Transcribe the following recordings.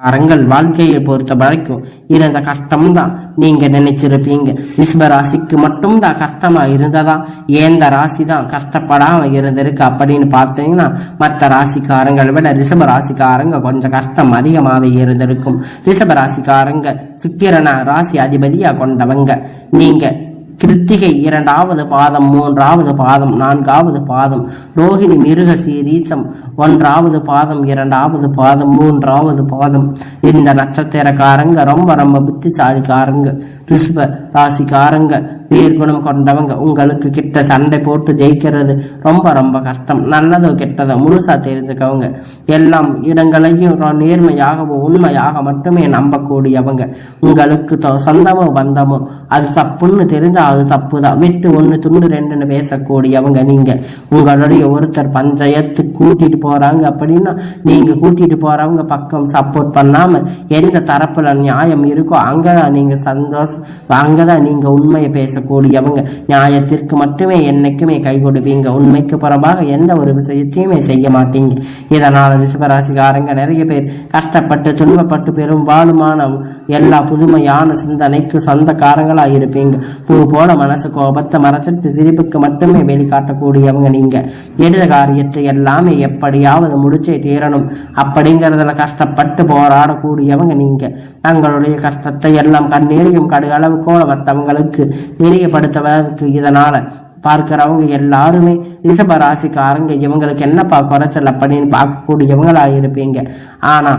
அறங்கள் வாழ்க்கையை பொறுத்த வரைக்கும் இருந்த கஷ்டம்தான் நீங்க நினைச்சிருப்பீங்க. ரிஷப ராசிக்கு மட்டும்தான் கஷ்டமா இருந்ததா? ஏந்த ராசி தான் கஷ்டப்படாம இருந்திருக்கு அப்படின்னு பார்த்தீங்கன்னா மற்ற ராசிக்காரங்களை விட ரிஷப ராசிக்காரங்க கொஞ்சம் கஷ்டம் அதிகமாகவே இருந்திருக்கும். ரிஷப ராசிக்காரங்க சுக்கிரனா ராசி அதிபதியா கொண்டவங்க. நீங்க கிருத்திகை இரண்டாவது பாதம் மூன்றாவது பாதம் நான்காவது பாதம் ரோகிணி மிருக சீரீசம் ஒன்றாவது பாதம் இரண்டாவது பாதம் மூன்றாவது பாதம். இந்த நட்சத்திரக்காரங்க ரொம்ப ரொம்ப புத்திசாலிக்காரங்க ரிஷப ராசிக்காரங்க. வீர்குணம் கொண்டவங்க உங்களுக்கு கிட்ட சண்டை போட்டு ஜெயிக்கிறது ரொம்ப ரொம்ப கஷ்டம். நல்லதோ கெட்டதோ முழுசா தெரிஞ்சுக்கவங்க எல்லாம் இடங்களையும் நேர்மையாகவும் உண்மையாக மட்டுமே நம்பக்கூடியவங்க. உங்களுக்கு தொ- சொந்தமோ பந்தமோ அது தப்புன்னு தெரிஞ்சா அது தப்பு தான் விட்டு ஒன்று துண்டு ரெண்டுன்னு பேசக்கூடியவங்க நீங்க. உங்களுடைய ஒருத்தர் பஞ்சாயத்து கூட்டிட்டு போறாங்க அப்படின்னா நீங்க கூட்டிட்டு போறவங்க பக்கம் சப்போர்ட் பண்ணாம எந்த தரப்புல நியாயம் இருக்கோ அங்கதான் நீங்க சந்தோஷம் அங்கதான் நீங்க உண்மையை கூடியவங்க நியாயத்திற்கு மட்டுமே என்னைக்குமே கை கொடுப்பீங்க. உண்மைக்கு புறம்பாக எந்த ஒரு விஷயத்தையுமே செய்ய மாட்டீங்க. இதனால ரிஷபராசிகாரங்க நிறைய பேர் கஷ்டப்பட்டு துன்பப்பட்டு பெரும்பாலுமான எல்லா புதுமையான சிந்தனைக்கு சொந்தக்காரங்களா இருப்பீங்க. பூ போல மனசு கோபத்தை மறைச்சிட்டு சிரிப்புக்கு மட்டுமே வெளிக்காட்டக்கூடியவங்க நீங்க. எடுத்த காரியத்தை எல்லாமே எப்படியாவது முடிச்சே தீரணும். அப்படிங்கறதுல கஷ்டப்பட்டு போராடக்கூடியவங்க நீங்க. தங்களுடைய கஷ்டத்தை எல்லாம் கண்ணீரையும் கடுகளவு கூட மற்றவங்களுக்கு தெரியப்படுத்துவதற்கு இதனால பார்க்கிறவங்க எல்லாருமே ரிஷப ராசிக்காரங்க இவங்களுக்கு என்னப்பா குறைச்சல் அப்படின்னு பார்க்கக்கூடியவங்களா இருப்பீங்க ஆனா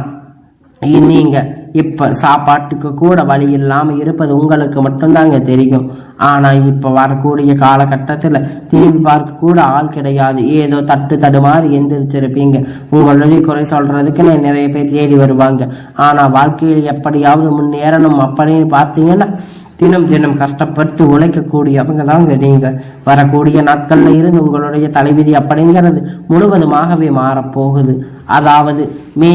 நீங்க இப்ப சாப்பாட்டுக்கு கூட வழி இல்லாம இருப்பது உங்களுக்கு மட்டும்தாங்க தெரியும். ஆனா இப்ப வரக்கூடிய காலகட்டத்துல திரும்பி பார்க்க கூட ஆள் கிடையாது. ஏதோ தட்டு தடுமாறி எந்திரிச்சிருப்பீங்க. உங்களுடைய குறை சொல்றதுக்குன்னு நிறைய பேர் தேடி வருவாங்க. ஆனா வாழ்க்கையில் எப்படியாவது முன்னேறணும் அப்படின்னு பார்த்தீங்கன்னா தினம் தினம் கஷ்டப்பட்டு உழைக்கக்கூடியவங்க தாங்க நீங்க. வரக்கூடிய நாட்கள்ல இருந்து உங்களுடைய தலைவிதி அப்படிங்கிறது முழுவதுமாகவே மாறப்போகுது. அதாவது மே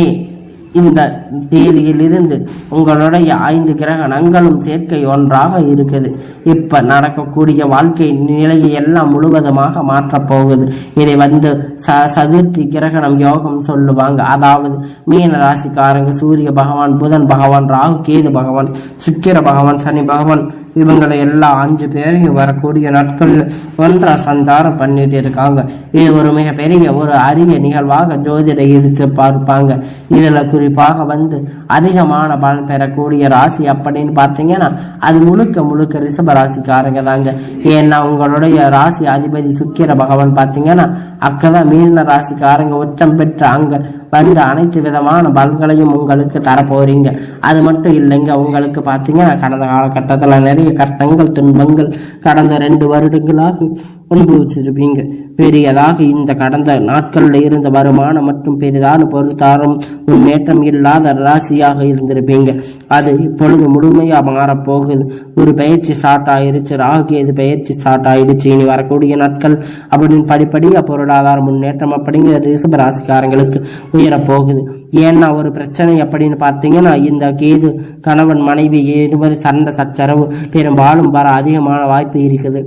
இந்த தேதியிலிருந்து உங்களுடைய ஐந்து கிரகணங்களும் சேர்க்கை ஒன்றாக இருக்குது. இப்ப நடக்கக்கூடிய வாழ்க்கை நிலையை எல்லாம் முழுவதுமாக மாற்றப் போகுது. இதை வந்து ச சதுர்த்தி கிரகணம் யோகம் சொல்லுவாங்க. அதாவது மீன ராசிக்காரங்க சூரிய பகவான் புதன் பகவான் ராகு கேது பகவான் சுக்கிர பகவான் சனி பகவான் இவங்களை எல்லா அஞ்சு பேரையும் வரக்கூடிய நாட்களில் ஒன்றா சஞ்சாரம் பண்ணிட்டு இருக்காங்க. இது ஒரு மிகப்பெரிய ஒரு அரிய நிகழ்வாக ஜோதிட எடுத்து பார்ப்பாங்க. இதில் குறிப்பாக வந்து அதிகமான பலன் பெறக்கூடிய ராசி அப்படின்னு பார்த்தீங்கன்னா அது முழுக்க முழுக்க ரிஷப ராசிக்காரங்க தாங்க. ஏன்னா உங்களுடைய ராசி அதிபதி சுக்கிர பகவான் பார்த்தீங்கன்னா அக்கதான் மீன ராசிக்காரங்க உச்சம் பெற்ற அங்கே வந்து அனைத்து விதமான பலன்களையும் உங்களுக்கு தரப்போறீங்க. அது மட்டும் இல்லைங்க உங்களுக்கு பார்த்தீங்கன்னா கடந்த காலகட்டத்தில் நிறைய கஷ்டங்கள் துன்பங்கள் கடந்த ரெண்டு வருடங்களாக அனுபவிச்சிருப்பீங்க. பெரியதாக இந்த கடந்த நாட்களில் இருந்த வருமானம் மற்றும் பெரிதான பொருளாதாரம் முன்னேற்றம் இல்லாத ராசியாக இருந்திருப்பீங்க. அது இப்பொழுது முழுமையாக மாறப்போகுது. ஒரு பயிற்சி ஸ்டார்ட் ஆயிருச்சு ராகு பயிற்சி ஸ்டார்ட் ஆயிடுச்சு. இனி வரக்கூடிய நாட்கள் அப்படின்னு படிப்படியாக பொருளாதார முன்னேற்றம் அப்படிங்கிற ரிசப ராசிக்காரங்களுக்கு உயரப்போகுது. ஏன்னா ஒரு பிரச்சனை அப்படின்னு பார்த்தீங்கன்னா இந்த கேது கணவன் மனைவி இருவர் சண்டை சச்சரவு பெரும்பாலும் வர அதிகமான வாய்ப்பு இருக்குது.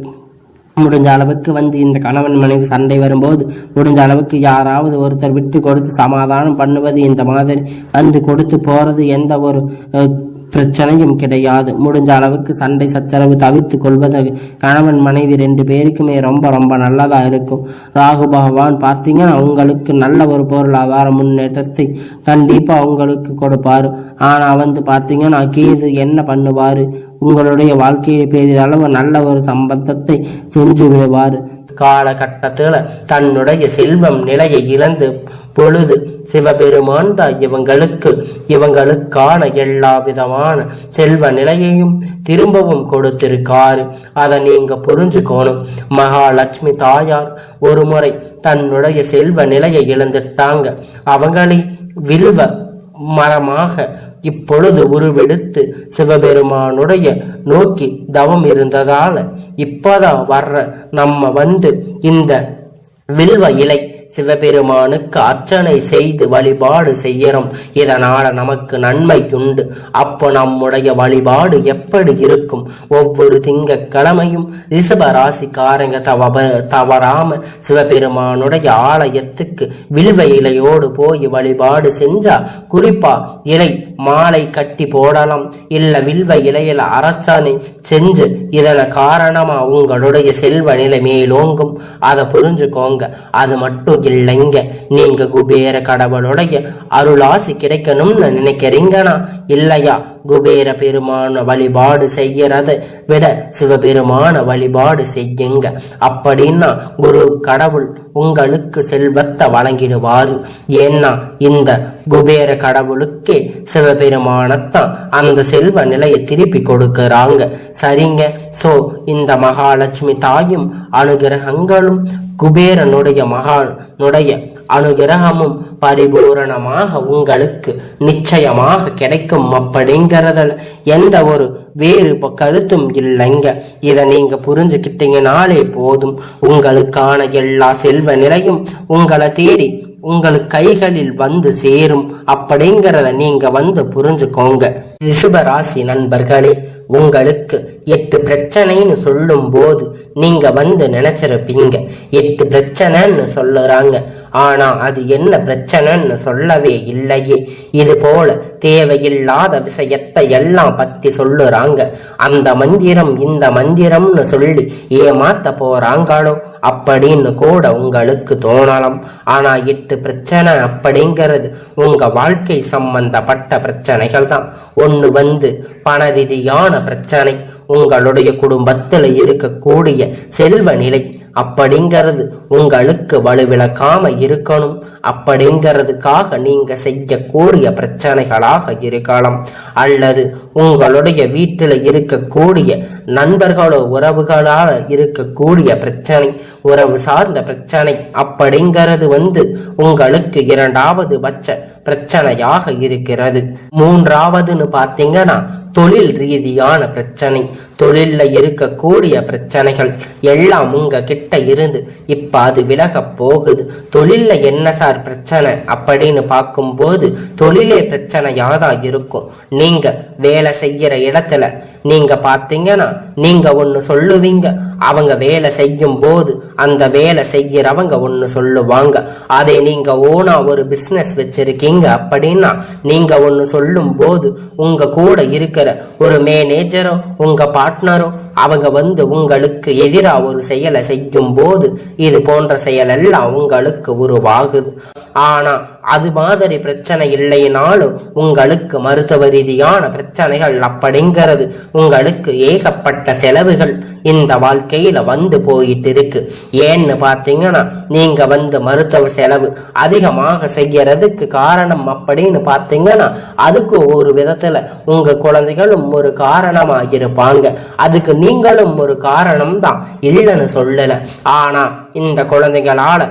முடிஞ்ச அளவுக்கு வந்து இந்த கணவன் மனைவி சண்டை வரும்போது முடிஞ்ச அளவுக்கு யாராவது ஒருத்தர் விட்டு கொடுத்து சமாதானம் பண்ணுவது இந்த மாதிரி வந்து கொடுத்து போறது எந்த ஒரு பிரச்சனையும் கிடையாது. முடிஞ்ச அளவுக்கு சண்டை சச்சரவு தவிர்த்து கொள்வது கணவன் மனைவி ரெண்டு பேருக்குமே ரொம்ப ரொம்ப நல்லதாக இருக்கும். ராகு பகவான் பார்த்தீங்கன்னா உங்களுக்கு நல்ல ஒரு பொருளாதார முன்னேற்றத்தை கண்டிப்பாக உங்களுக்கு கொடுப்பாரு. ஆனால் வந்து பார்த்தீங்கன்னா கேது என்ன பண்ணுவார்? உங்களுடைய வாழ்க்கையை பெரிதளவு நல்ல ஒரு சம்பந்தத்தை செஞ்சு விடுவார். காலகட்டத்தில் தன்னுடைய செல்வம் நிலையை இழந்து பொழுது சிவபெருமான் தான் இவங்களுக்கு இவங்களுக்கான எல்லா விதமான செல்வ நிலையையும் திரும்பவும் கொடுத்திருக்காரு. அதை நீங்க புரிஞ்சுக்கணும். மகாலட்சுமி தாயார் ஒரு முறை தன்னுடைய செல்வ நிலையை இழந்துட்டாங்க. அவங்களை வில்வ மரமாக இப்பொழுது உருவெடுத்து சிவபெருமானுடைய நோக்கி தவம் இருந்ததால இப்பதான் வர்ற நம்ம வந்து இந்த வில்வ இலை சிவபெருமானுக்கு அர்ச்சனை செய்து வழிபாடு செய்யறோம் இதனால நமக்கு நன்மை உண்டு அப்போ நம்முடைய வழிபாடு எப்படி இருக்கும்? ஒவ்வொரு திங்கக்கிழமையும் ரிஷப ராசிக்காரங்க தவ தவறாம சிவபெருமானுடைய ஆலயத்துக்கு வில்வ இலையோடு போய் வழிபாடு செஞ்சா குறிப்பா இலை மாலை கட்டி போடலாம். இல்ல வில்வ இலையில அரசனை செஞ்சு இதன காரணமா உங்களுடைய செல்வ நிலை மேலோங்கும். அதை புரிஞ்சுக்கோங்க. அது மட்டும் இல்லைங்க. நீங்க குபேர கடவுளுடைய அருளாசி கிடைக்கணும்னு நினைக்கிறீங்கண்ணா. இல்லையா? குபேர பெருமான வழிபாடு செய்யறதை விட சிவபெருமான வழிபாடு செய்யுங்க. அப்படின்னா குரு கடவுள் உங்களுக்கு செல்வத்தை வழங்கிடுவார். ஏன்னா இந்த குபேர கடவுளுக்கே சிவபெருமானத்தான் அந்த செல்வ நிலையை திருப்பி கொடுக்கறாங்க. சரிங்க? சோ இந்த மகாலட்சுமி தாயும் அனுகிரகங்களும் குபேரனுடைய மகானுடைய அனுகிரகமும் பரிபூரணமாக உங்களுக்கு நிச்சயமாக கிடைக்கும் அப்படிங்கறதுல எந்த ஒரு வேறு கருத்தும் இல்லைங்க. இதை நீங்க புரிஞ்சுக்கிட்டீங்கனாலே போதும். உங்களுக்கான எல்லா செல்வ நிலையும் உங்களை தேடி உங்கள் கைகளில் வந்து சேரும் அப்படிங்கறத நீங்க வந்து புரிஞ்சுக்கோங்க. ரிஷபராசி நண்பர்களே உங்களுக்கு எட்டு பிரச்சனைன்னு சொல்லும் போது நீங்க வந்து நினைச்சிருப்பீங்க எட்டு பிரச்சனைன்னு சொல்லுறாங்க. ஆனா அது என்ன பிரச்சனைன்னு சொல்லவே இல்லையே. இது போல தேவையில்லாத விஷயத்தை எல்லாம் பத்தி சொல்லுறாங்க. அந்த மந்திரம் இந்த மந்திரம்னு சொல்லி ஏமாத்த போறாங்களோ? அப்படின்னு கூட உங்களுக்கு தோணலாம். ஆனா எட்டு பிரச்சனை அப்படிங்கிறது உங்க வாழ்க்கை சம்பந்தப்பட்ட பிரச்சனைகள் தான் ஒன்று வந்து பண ரீதியான பிரச்சனை உங்களுடைய குடும்பத்துல இருக்கக்கூடிய செல்வ நிலை அப்படிங்கிறது உங்களுக்கு வலுவிழக்காம இருக்கணும். அப்படிங்கிறதுக்காக நீங்க செய்யக்கூடிய பிரச்சனைகளாக இருக்கலாம். அல்லது உங்களுடைய வீட்டில் இருக்கக்கூடிய நண்பர்களோ உறவுகளால இருக்கக்கூடிய பிரச்சனை உறவு சார்ந்த பிரச்சனை அப்படிங்கிறது வந்து உங்களுக்கு இரண்டாவது பட்ச பிரச்சனையாக இருக்கிறது. மூன்றாவதுன்னு பாத்தீங்கன்னா தொழில் ரீதியான பிரச்சனை. தொழில்ல இருக்கக்கூடிய பிரச்சனைகள் எல்லாம் உங்க கிட்ட இருந்து இப்ப அது விலக போகுது. தொழில்ல என்ன சார் பிரச்சனை அப்படின்னு பார்க்கும்போது தொழிலே பிரச்சனையாதான் இருக்கும். நீங்க வேலை செய்யற இடத்துல நீங்க பாத்தீங்கன்னா நீங்க ஒன்னு சொல்லுவீங்க. அவங்க வேலை செய்யும் போது அந்த வேலை செய்யறவங்க ஒன்று சொல்லுவாங்க. அதே நீங்க ஓனா ஒரு பிஸ்னஸ் வச்சிருக்கீங்க அப்படின்னா நீங்க ஒன்று சொல்லும் போது உங்க கூட இருக்கிற ஒரு மேனேஜரோ உங்க பார்ட்னரோ அவங்க வந்து உங்களுக்கு எதிராக ஒரு செயலை செய்யும் போது இது போன்ற செயலெல்லாம் உங்களுக்கு உருவாகுது. ஆனா அது மாதிரி பிரச்சனை இல்லைனாலும் உங்களுக்கு மருத்துவ ரீதியான பிரச்சனைகள் அப்படிங்கிறது உங்களுக்கு ஏகப்பட்ட செலவுகள் இந்த வாழ்க்கை வாழ்க்கையில வந்து போயிட்டு இருக்கு ஏன்னு பாத்தீங்கன்னா நீங்க வந்து மருத்துவ செலவு அதிகமாக செய்யறதுக்கு காரணம் அப்படின்னு பாத்தீங்கன்னா அதுக்கு ஒரு விதத்துல உங்க குழந்தைகளும் ஒரு காரணமாக இருப்பாங்க அதுக்கு நீங்களும் ஒரு காரணம் தான் இல்லைன்னு சொல்லல. ஆனா இந்த குழந்தைகளால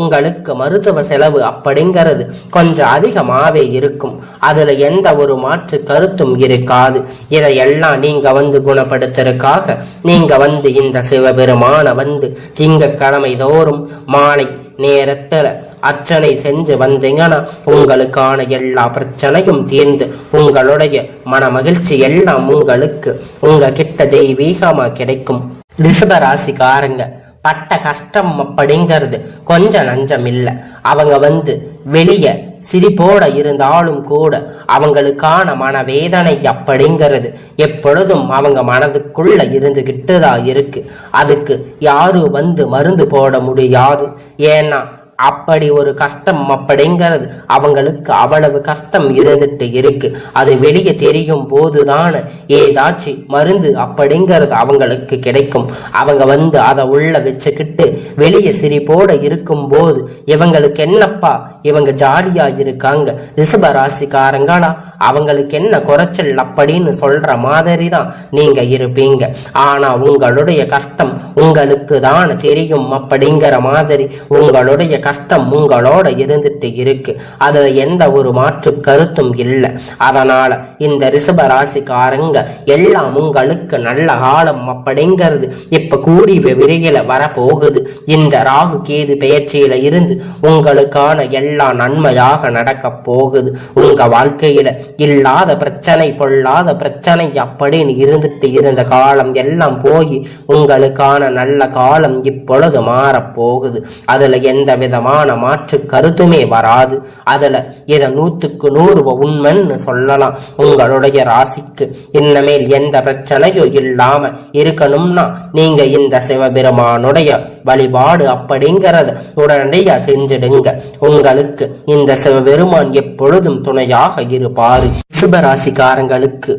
உங்களுக்கு மருத்துவ செலவு அப்படிங்கிறது கொஞ்சம் அதிகமாவே இருக்கும். அதுல எந்த ஒரு மாற்று கருத்தும் இருக்காது. இதையெல்லாம் நீங்க வந்து குணப்படுத்துறதுக்காக நீங்க வந்து இந்த சிவபெருமான வந்து திங்கக்கிழமை தோறும் மாலை நேரத்துல அர்ச்சனை செஞ்சு வந்தீங்கன்னா உங்களுக்கான எல்லா பிரச்சனையும் தீர்ந்து உங்களுடைய மன மகிழ்ச்சி எல்லாம் உங்களுக்கு உங்க கிட்ட தெய்வீகமா கிடைக்கும். ரிஷப ராசிக்காரங்க பட்ட கஷ்டம் அப்படிங்கிறது கொஞ்சம் நஞ்சம் இல்லை அவங்க வந்து வெளிய சிரிப்போட இருந்தாலும் கூட அவங்களுக்கான மனவேதனை அப்படிங்கிறது எப்பொழுதும் அவங்க மனதுக்குள்ள இருந்துகிட்டு தான் இருக்கு. அதுக்கு யாரும் வந்து மருந்து போட முடியாது. ஏன்னா அப்படி ஒரு கஷ்டம் அப்படிங்கிறது அவங்களுக்கு அவ்வளவு கஷ்டம் இருந்துட்டு இருக்கு. அது வெளியே தெரியும் போதுதான் ஏதாச்சும் மருந்து அப்படிங்கிறது அவங்களுக்கு கிடைக்கும். அவங்க வந்து அதை உள்ள வச்சுக்கிட்டு வெளியே சிரிப்போட இருக்கும் போது இவங்களுக்கு என்னப்பா? இவங்க ஜாலியா இருக்காங்க. ரிஷப ராசிக்காரங்களா அவங்களுக்கு என்ன குறைச்சல் அப்படின்னு சொல்ற மாதிரி தான் நீங்க இருப்பீங்க. ஆனா உங்களுடைய கஷ்டம் உங்களுக்கு தான் தெரியும் அப்படிங்கிற மாதிரி உங்களுடைய கஷ்டம் உங்களோட இருந்துட்டு இருக்கு. அதுல எந்த ஒரு மாற்று கருத்தும் இல்லை. அதனால இந்த ரிஷப ராசிக்காரங்க எல்லாம் உங்களுக்கு நல்ல காலம் அப்படிங்கிறது இப்ப கூடி விரையில வரப்போகுது. இந்த ராகு கேது பெயர்ச்சியில இருந்து உங்களுக்கான எல்லா நன்மையாக நடக்க போகுது. உங்க வாழ்க்கையில இல்லாத பிரச்சனை பொல்லாத பிரச்சனை அப்படின்னு இருந்துட்டு இருந்த காலம் எல்லாம் போய் உங்களுக்கான நல்ல காலம் இப்பொழுது மாறப்போகுது அதுல எந்த விதமான மாற்று கருத்துமே வராது. அதுல இதை நூத்துக்கு நூறு உண்மைன்னு சொல்லலாம். உங்களுடைய ராசிக்கு இன்னமேல் எந்த பிரச்சனையும் இல்லாம இருக்கணும்னா நீங்க இந்த சிவபெருமானுடைய வழிபாடு அப்படிங்கறத உடனடியா செஞ்சிடுங்க. உங்களுக்கு இந்த சிவபெருமான் எப்பொழுதும் துணையாக இருப்பாரு. சிவராசிக்காரங்களுக்கு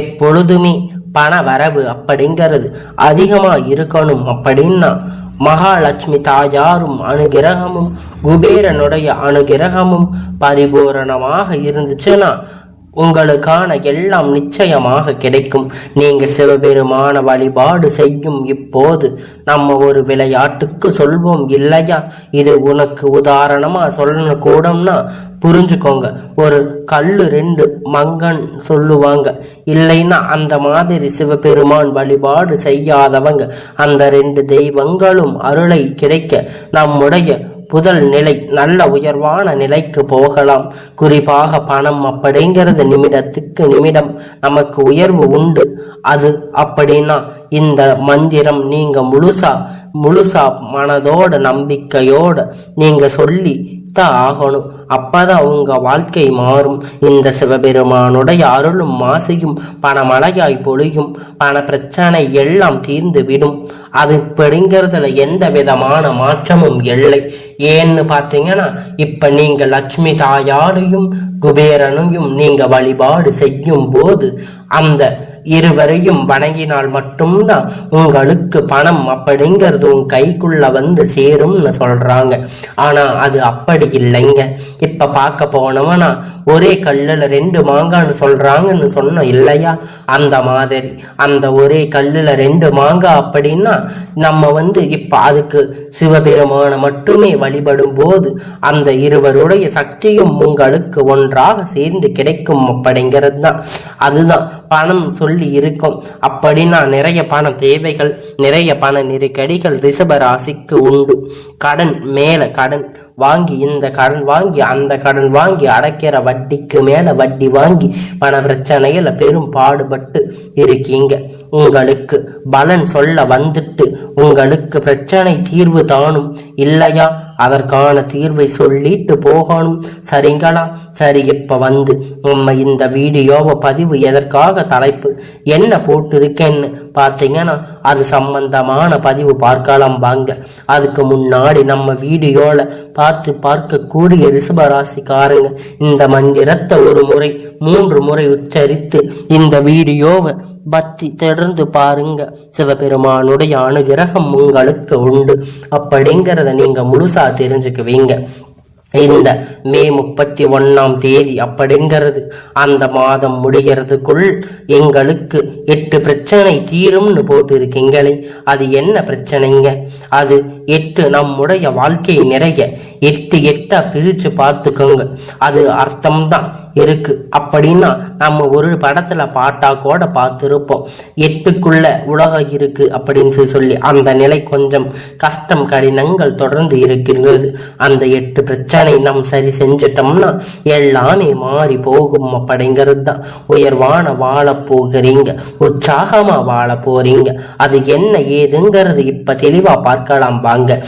எப்பொழுதுமே பண வரவு அப்படிங்கிறது அதிகமா இருக்கணும் அப்படின்னா மகாலட்சுமி தாயாரும் அனுகிரகமும் குபேரனுடைய அனுகிரகமும் பரிபூரணமாக இருந்துச்சுன்னா உங்களுக்கான எல்லாம் நிச்சயமாக கிடைக்கும். நீங்க சிவபெருமான வழிபாடு செய்யும் இப்போது நம்ம ஒரு விளையாட்டுக்கு சொல்வோம் இல்லையா? இது உனக்கு உதாரணமா சொல்லணும் கூடம்னா புரிஞ்சுக்கோங்க. ஒரு கல்லு ரெண்டு மங்கன் சொல்லுவாங்க. இல்லைன்னா அந்த மாதிரி சிவபெருமான் வழிபாடு செய்யாதவங்க அந்த ரெண்டு தெய்வங்களும் அருளை கிடைக்க நம்முடைய புதல் நிலை நல்ல உயர்வான நிலைக்கு போகலாம். குறிப்பாக பணம் அப்படிங்கிறது நிமிடத்துக்கு நிமிடம் நமக்கு உயர்வு உண்டு. அது அப்படின்னா இந்த மந்திரம் நீங்க முழுசா முழுசா மனதோட நம்பிக்கையோட நீங்க சொல்லி தான் ஆகணும். அப்பதான் உங்க வாழ்க்கை மாறும். இந்த சிவபெருமானுடைய அருளும் மாசையும் பணமழையாய் பொழியும். பண பிரச்சனை எல்லாம் தீர்ந்து விடும். அது இப்படிங்கிறதுல எந்த விதமான மாற்றமும் இல்லை. ஏன்னு பார்த்தீங்கன்னா இப்ப நீங்க லட்சுமி தாயாரையும் குபேரனையும் நீங்க வழிபாடு செய்யும் போது அந்த இருவரையும் வணங்கினால் மட்டும்தான் உங்களுக்கு பணம் அப்படிங்கிறது உன் கைக்குள்ள வந்து சேரும்னு சொல்றாங்க. ஆனா அது அப்படி இல்லைங்க. இப்ப பார்க்க போனவனா ஒரே கல்லுல ரெண்டு மாங்கான்னு சொல்றாங்கன்னு சொன்னோம் இல்லையா? அந்த மாதிரி. அந்த ஒரே கல்லுல ரெண்டு மாங்காய் அப்படின்னா நம்ம வந்து இப்ப அதுக்கு சிவபெருமான மட்டுமே வழிபடும் போது அந்த இருவருடைய சக்தியும் உங்களுக்கு ஒன்றாக சேர்ந்து கிடைக்கும் அப்படிங்கிறது தான் அதுதான். பணம் சொல்லி இருக்கும். அப்படின்னா நிறைய பண தேவைகள் நிறைய பண நெருக்கடிகள் ரிஷப ராசிக்கு உண்டு. கடன் மேல கடன் வாங்கி இந்த கடன் வாங்கி அந்த கடன் வாங்கி அடைக்கிற வட்டிக்கு மேல வட்டி வாங்கி பண பிரச்சனையில பெரும் பாடுபட்டு இருக்கீங்க. உங்களுக்கு பலன் சொல்ல வந்துட்டு உங்களுக்கு பிரச்சனை தீர்வு தானும் இல்லையா? அதற்கான தீர்வை சொல்லிட்டு போகணும். சரிங்களா? சரி இப்ப வந்து நம்ம இந்த வீடியோவை பதிவு எதற்காக தலைப்பு? என்ன போட்டிருக்கேன்னு பார்த்தீங்கன்னா அது சம்பந்தமான பதிவு பார்க்கலாம் வாங்க. அதுக்கு முன்னாடி நம்ம வீடியோல பார்த்து பார்க்கக்கூடிய ரிஷபராசிக்காரங்க இந்த மந்திரத்தை ஒரு முறை மூன்று முறை உச்சரித்து இந்த வீடியோவை பக்தி தொடர்ந்து பாருங்க. சிவபெருமானுடைய அனுகிரகம் உங்களுக்கு உண்டு. அப்படிங்கிறத நீங்க முழுசா தெரிஞ்சுக்குவீங்க. இந்த மே முப்பத்தி ஒன்னாம் தேதி அப்படிங்கிறது அந்த மாதம் முடிகிறதுக்குள் எங்களுக்கு எட்டு பிரச்சனை தீரும்னு போட்டு இருக்கீங்களே அது என்ன பிரச்சனைங்க? அது எட்டு நம்முடைய வாழ்க்கை நிறைய எட்டு எட்டா பிரிச்சு பார்த்துக்கோங்க. அது அர்த்தம் தான் இருக்கு. அப்படின்னா நம்ம ஒரு படத்துல பாட்டா கூட பார்த்துருப்போம். எட்டுக்குள்ள உலகம் இருக்கு அப்படின்னு சொல்லி அந்த நிலை கொஞ்சம் கஷ்டம் கடினங்கள் தொடர்ந்து இருக்கிறது. அந்த எட்டு பிரச்சனை நாம் சரி செஞ்சிட்டோம்னா எல்லாமே மாறி போகும் அப்படிங்கிறது தான் உயர்வான வாழ போகிறீங்க. உற்சாகமா வாழ போறீங்க. அது என்ன ஏதுங்கிறது இப்ப தெளிவா பார்க்கலாம் வாங்க.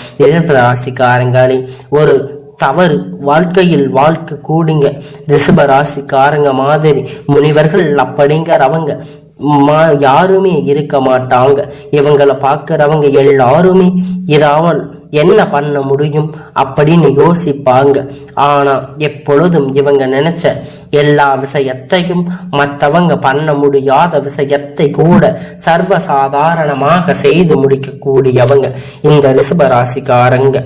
ராசிக்காரங்களே ஒரு தவறு வாழ்க்கையில் வாழ்க்கை கூடிங்க. ரிஷப ராசிக்காரங்க மாதிரி முனிவர்கள் அப்படிங்கிறவங்க யாருமே இருக்க மாட்டாங்க. இவங்களை பார்க்கறவங்க எல்லாருமே இதாவல் என்ன பண்ண முடியும் அப்படின்னு யோசிப்பாங்க. ஆனா எப்பொழுதும் இவங்க நினைச்ச எல்லா விஷயத்தையும் மற்றவங்க பண்ண முடியாத விஷயத்தை கூட சர்வசாதாரணமாக செய்து முடிக்கக்கூடியவங்க. இந்த ரிஷபராசிக்காரங்க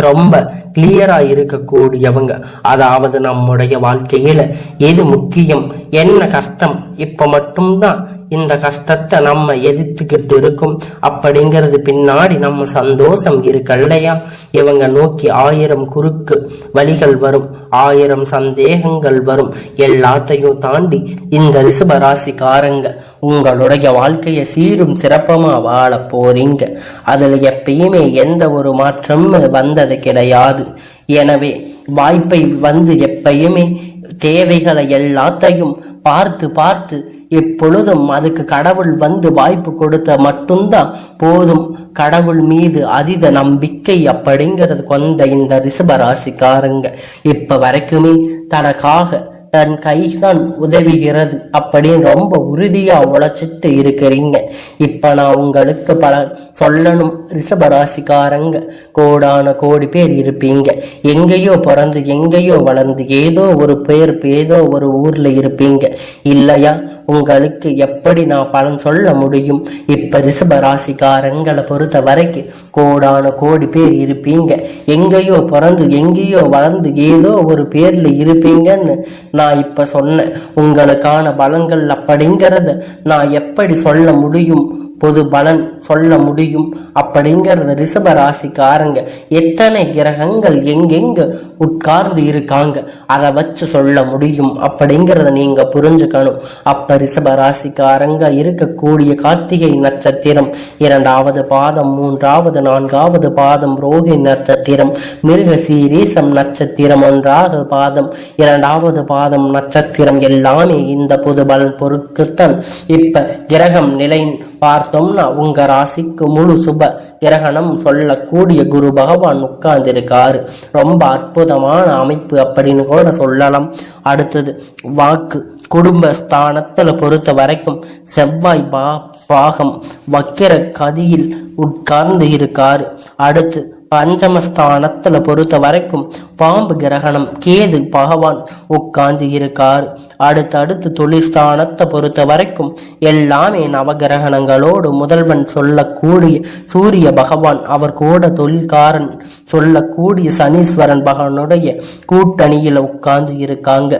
ரொம்ப கிளியரா இருக்கக்கூடியவங்க அதாவது நம்முடைய வாழ்க்கையில எது முக்கியம் என்ன கஷ்டம் இப்ப மட்டும்தான் இந்த கஷ்டத்தை நம்ம எதிர்த்துக்கிட்டு இருக்கும். அப்படிங்கிறது பின்னாடி நம்ம சந்தோஷம் இருக்கு இல்லையா? இவங்க நோக்கி ஆயிரம் குறுக்கு வழிகள் வரும் ஆயிரம் சந்தேகங்கள் வரும். எல்லாத்தையும் தாண்டி இந்த ரிஷப ராசிக்காரங்க உங்களுடைய வாழ்க்கையை சீரும் சிறப்பமா வாழ போறீங்க. அதுல எப்பயுமே எந்த ஒரு மாற்றமும் வந்தது கிடையாது. எனவே வாய்ப்பை வந்து எப்பயுமே தேவைகளை எல்லாத்தையும் பார்த்து பார்த்து எப்பொழுதும் அதுக்கு கடவுள் வந்து வாய்ப்பு கொடுத்த மட்டும்தான் போதும். கடவுள் மீது அதீத நம்பிக்கை அப்படிங்கிறது கொண்ட இந்த ரிஷப ராசிக்காரங்க. இப்ப வரைக்குமே தனக்காக தன் கைதான் உதவுகிறது. அப்படின்னு ரொம்ப உறுதியா உழைச்சிட்டு இருக்கிறீங்க. இப்ப நான் உங்களுக்கு பல சொல்லணும். ரிஷபராசிக்காரங்க கோடான கோடி பேர் இருப்பீங்க. எங்கேயோ பிறந்து எங்கேயோ வளர்ந்து ஏதோ ஒரு பேர் ஏதோ ஒரு ஊர்ல இருப்பீங்க. இல்லையா? உங்களுக்கு எப்படி நான் பலன் சொல்ல முடியும்? இப்ப ரிஷபராசிக்காரங்களை பொறுத்த வரைக்கும் கோடான கோடி பேர் இருப்பீங்க. எங்கேயோ பிறந்து எங்கேயோ வளர்ந்து ஏதோ ஒரு பேர்ல இருப்பீங்கன்னு நான் இப்ப சொன்னேன் உங்களுக்கான பலங்கள் அப்படிங்கிறத நான் எப்படி சொல்ல முடியும்? பொது பலன் சொல்ல முடியும்? அப்படிங்கறத ரிஷப ராசிக்காரங்க எத்தனை கிரகங்கள் எங்கெங்க உட்கார்ந்து இருக்காங்க அதை வச்சு சொல்ல முடியும்? அப்படிங்கறத நீங்க புரிஞ்சுக்கணும். அப்ப ரிஷப ராசிக்காரங்க இருக்கக்கூடிய கார்த்திகை நட்சத்திரம் இரண்டாவது பாதம் மூன்றாவது நான்காவது பாதம் ரோகி நட்சத்திரம் மிருக சீரீசம் நட்சத்திரம் ஒன்றாவது பாதம் இரண்டாவது பாதம் நட்சத்திரம் எல்லாமே இந்த பொது பலன் பொருட்குத்தான் இப்ப கிரகம் நிலை பார்த்தோம்னா உங்க ராசிக்கு முழு சுப கிரகணம் சொல்லக்கூடிய குரு பகவான் உட்கார்ந்திருக்காரு. ரொம்ப அற்புதமான அமைப்பு அப்படின்னு கூட சொல்லலாம். அடுத்தது வாக்கு குடும்ப ஸ்தானத்துல பொறுத்த வரைக்கும் செவ்வாய் பா பாகம் வக்கிர கதியில் உட்கார்ந்து இருக்காரு. அடுத்து பஞ்சமஸ்தானத்துல பொறுத்த வரைக்கும் பாம்பு கிரகணம் கேது பகவான் உட்கார்ந்து இருக்கார். அடுத்தடுத்து தொழிற்ஸ்தானத்தை பொறுத்த வரைக்கும் எல்லாமே நவகிரகணங்களோடு முதல்வன் சொல்லக்கூடிய சூரிய பகவான் அவர் கூட தொழில்காரன் சொல்லக்கூடிய சனீஸ்வரன் பகவானுடைய கூட்டணியில உட்கார்ந்து இருக்காங்க.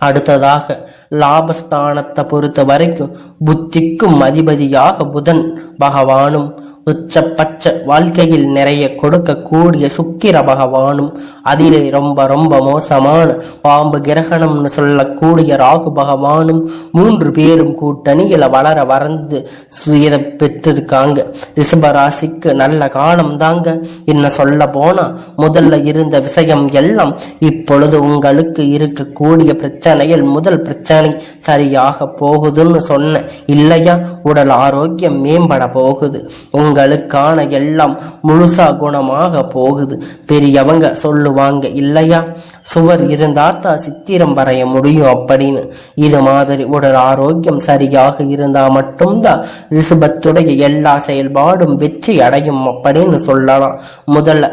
அடுத்ததாக லாபஸ்தானத்தை பொறுத்த வரைக்கும் புத்திக்கும் அதிபதியாக புதன் பகவானும் உச்சப்பச்ச வாழ்க்கையில் நிறைய கொடுக்கக்கூடிய சுக்கிர பகவானும் அதிலே ரொம்ப ரொம்ப மோசமான பாம்பு கிரகணம்னு சொல்லக்கூடிய ராகு பகவானும் மூன்று பேரும் கூட்டணியில வளர வறந்து இதை பெற்றிருக்காங்க. ரிஷபராசிக்கு நல்ல காலம் தாங்க. என்ன சொல்ல போனா முதல்ல இருந்த விஷயம் எல்லாம் இப்பொழுது உங்களுக்கு இருக்கக்கூடிய பிரச்சனையில் முதல் பிரச்சனை சரியாக போகுதுன்னு சொன்ன இல்லையா? உடல் ஆரோக்கியம் மேம்பட போகுது. அவங்களுக்கான எல்லாம் முழுசா குணமாக போகுது. பெரியவங்க சொல்லுவாங்க இல்லையா? சுவர் இருந்தாத்தான் சித்திரம் வரைய முடியும் அப்படின்னு. இது மாதிரி உடல் ஆரோக்கியம் சரியாக இருந்தா மட்டும்தான் ரிஷபத்துடைய எல்லா செயல்பாடும் வெற்றி அடையும் அப்படின்னு சொல்லலாம். முதல்ல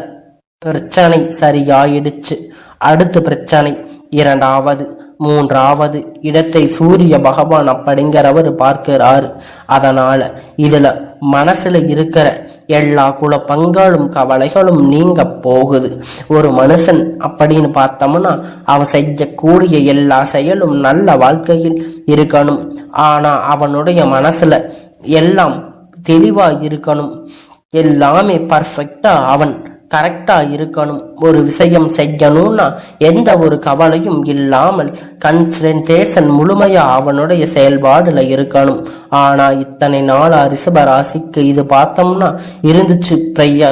பிரச்சனை சரியாயிடுச்சு. அடுத்த பிரச்சனை இரண்டாவது மூன்றாவது இடத்தை சூரிய பகவான் அப்படிங்கிறவர் பார்க்கிறார். அதனால இதுல மனசுல இருக்கிற எல்லா குழப்பங்களும் கவலைகளும் நீங்க போகுது. ஒரு மனுஷன் அப்படின்னு பார்த்தோம்னா அவன் செய்யக்கூடிய எல்லா செயலும் நல்ல வாழ்க்கையில் இருக்கணும். ஆனா அவனுடைய மனசுல எல்லாம் தெளிவா இருக்கணும். எல்லாமே பர்ஃபெக்டா அவன் கரெக்டா இருக்கணும். ஒரு விஷயம் செய்யணும்னா எந்த ஒரு கவலையும் இல்லாமல் கன்சன்ட்ரேஷன் முழுமையா அவனுடைய செயல்பாடுல இருக்கணும். ஆனா இத்தனை நாளா ரிஷப ராசிக்கு இது பார்த்தோம்னா இருந்துச்சு. பிரையா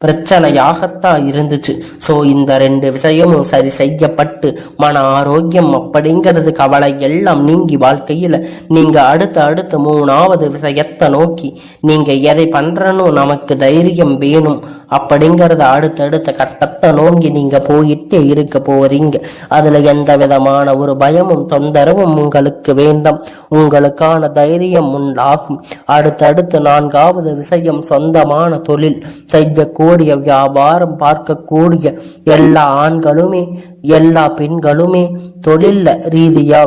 பிரச்சனையாகத்தான் இருந்துச்சு. ஸோ இந்த ரெண்டு விஷயமும் சரி செய்யப்பட்டு மன ஆரோக்கியம் அப்படிங்கிறது கவலை எல்லாம் நீங்கி வாழ்க்கையில் நீங்கள் அடுத்த அடுத்த மூணாவது விஷயத்தை நோக்கி நீங்கள் எதை பண்ணுறனோ நமக்கு தைரியம் வேணும் அப்படிங்கிறத அடுத்தடுத்த கட்டத்தை நோங்கி நீங்கள் போயிட்டே இருக்க போகிறீங்க அதில் எந்த விதமான ஒரு பயமும் தொந்தரவும் உங்களுக்கு வேண்டாம். உங்களுக்கான தைரியம் உண்டாகும். அடுத்தடுத்து நான்காவது விஷயம் சொந்தமான தொழில். செய்யக்கூடிய வியாபாரம் பார்க்கக்கூடிய எல்லா ஆண்களுமே எல்லா பெண்களுமே தொழில்ல ரீதியா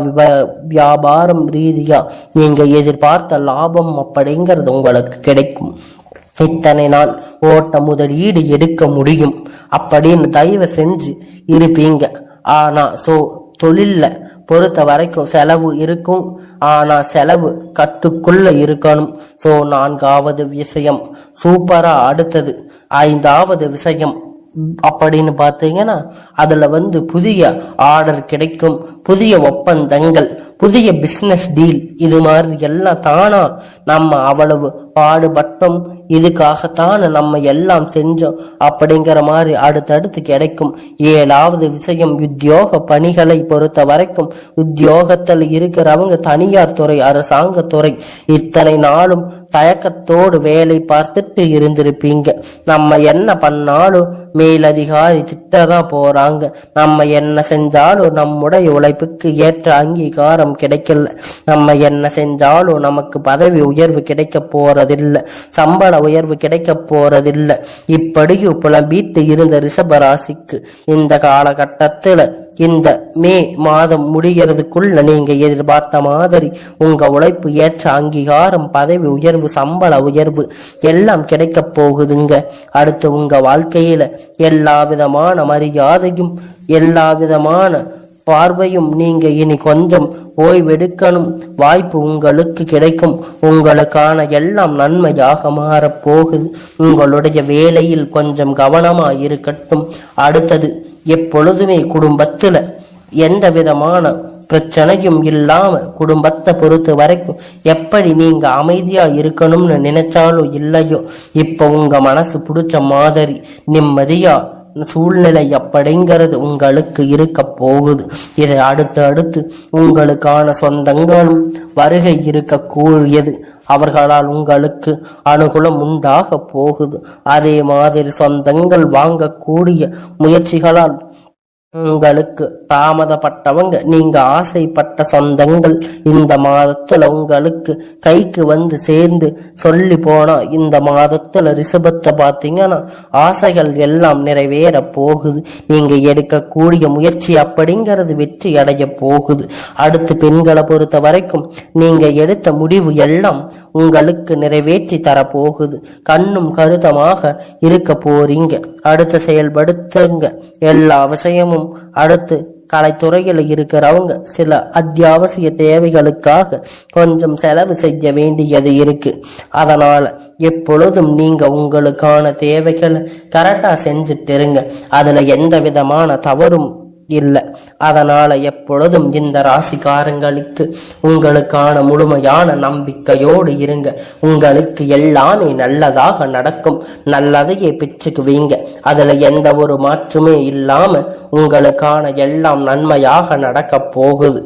வியாபாரம் ரீதியா நீங்க எதிர்பார்த்த லாபம் அப்படிங்கிறது உங்களுக்கு கிடைக்கும். இத்தனை நாள் ஓட்ட முதலீடு எடுக்க முடியும் அப்படின்னு தயவு செஞ்சு இருப்பீங்க. ஆனா சோ தொழில்ல பொறுத்த வரைக்கும் செலவு இருக்கும். ஆனால் செலவு கட்டுக்குள்ள இருக்கணும். ஸோ நான்காவது விஷயம் சூப்பரா அடுத்தது. ஐந்தாவது விஷயம் அப்படின்னு பார்த்தீங்கன்னா அதுல வந்து புதிய ஆர்டர் கிடைக்கும். புதிய ஒப்பந்தங்கள் புதிய பிஸ்னஸ் டீல் இது மாதிரி எல்லாம் தானா நம்ம அவ்வளவு பாடுபட்டோம். இதுக்காகத்தானே நம்ம எல்லாம் செஞ்சோம். அப்படிங்கிற மாதிரி அடுத்தடுத்து கிடைக்கும். ஏழாவது விஷயம் உத்தியோக பணிகளை பொறுத்த வரைக்கும் உத்தியோகத்தில் இருக்கிறவங்க தனியார் துறை அரசாங்க துறை இத்தனை நாளும் தயக்கத்தோடு வேலை பார்த்துட்டு இருந்திருப்பீங்க. நம்ம என்ன பண்ணாலும் மேலதிகாரி திட்டதான் போறாங்க. நம்ம என்ன செஞ்சாலும் நம்முடைய உழைப்புக்கு ஏற்ற அங்கீகாரம் கிடைக்கல. நம்ம என்ன செஞ்சாலும் நமக்கு பதவி உயர்வு கிடைக்க போறதில்லை. சம்பள உயர்வு கிடைக்க போறதில்லை. இப்படியும் புலம்பிட்டு இருந்த ரிஷபராசிக்கு இந்த காலகட்டத்துல இந்த மே மாதம் முடிகிறதுக்குள்ள நீங்க எதிர்பார்த்த மாதிரி உங்க உழைப்பு ஏற்ற அங்கீகாரம் பதவி உயர்வு சம்பள உயர்வு எல்லாம் கிடைக்க போகுதுங்க. அடுத்து உங்க வாழ்க்கையில எல்லா விதமான மரியாதையும் எல்லா விதமான பார்வையும் நீங்க இனி கொஞ்சம் ஓய்வெடுக்கணும். வாய்ப்பு உங்களுக்கு கிடைக்கும். உங்களுக்கான எல்லாம் நன்மையாக மாறப்போகுது உங்களுடைய வேலையில் கொஞ்சம் கவனமா இருக்கட்டும். அடுத்தது எப்பொழுதுமே குடும்பத்துல எந்த விதமான பிரச்சனையும் இல்லாம குடும்பத்தை பொறுத்த வரைக்கும் எப்படி நீங்க அமைதியா இருக்கணும்னு நினைச்சாலும் இல்லையோ இப்ப உங்க மனசு பிடிச்ச மாதிரி நிம்மதியா சூழ்நிலை அப்படிங்கிறது உங்களுக்கு இருக்க போகுது. இதை அடுத்து அடுத்து உங்களுக்கான சொந்தங்களும் வருகை இருக்கக்கூடியது அவர்களால் உங்களுக்கு அனுகூலம் உண்டாக போகுது. அதே மாதிரி சொந்தங்கள் வாங்கக்கூடிய முயற்சிகளால் உங்களுக்கு தாமதப்பட்டவங்க நீங்க ஆசைப்பட்ட சொந்தங்கள் இந்த மாதத்துல உங்களுக்கு கைக்கு வந்து சேர்ந்து சொல்லி போனா இந்த மாதத்துல ரிஷபத்தை பார்த்தீங்கன்னா ஆசைகள் எல்லாம் நிறைவேற போகுது. நீங்க எடுக்கக்கூடிய முயற்சி அப்படிங்கிறது வெற்றி அடைய போகுது. அடுத்து பெண்களை பொறுத்த வரைக்கும் நீங்க எடுத்த முடிவு எல்லாம் உங்களுக்கு நிறைவேற்றி தர போகுது. கண்ணும் கருத்தமாக இருக்க போறீங்க. அடுத்து செயல்படுத்துங்க. எல்லா விஷயமும் அடுத்து கலைத்துறையில் இருக்கிறவங்க சில அத்தியாவசிய தேவைகளுக்காக கொஞ்சம் செலவு செய்ய வேண்டியது இருக்கு. அதனால எப்பொழுதும் நீங்க உங்களுக்கான தேவைகளை கரெக்டா செஞ்சுட்டு இருங்க. அதுல எந்த விதமான தவறும் இல்லை. அதனால எப்பொழுதும் இந்த ராசிக்காரங்களுக்கு உங்களுக்கான முழுமையான நம்பிக்கையோடு இருங்க. உங்களுக்கு எல்லாமே நல்லதாக நடக்கும். நல்லதையே பிச்சுக்குவீங்க அதுல எந்த ஒரு மாற்றுமே இல்லாம உங்களுக்கான எல்லாம் நன்மையாக நடக்க போகுது.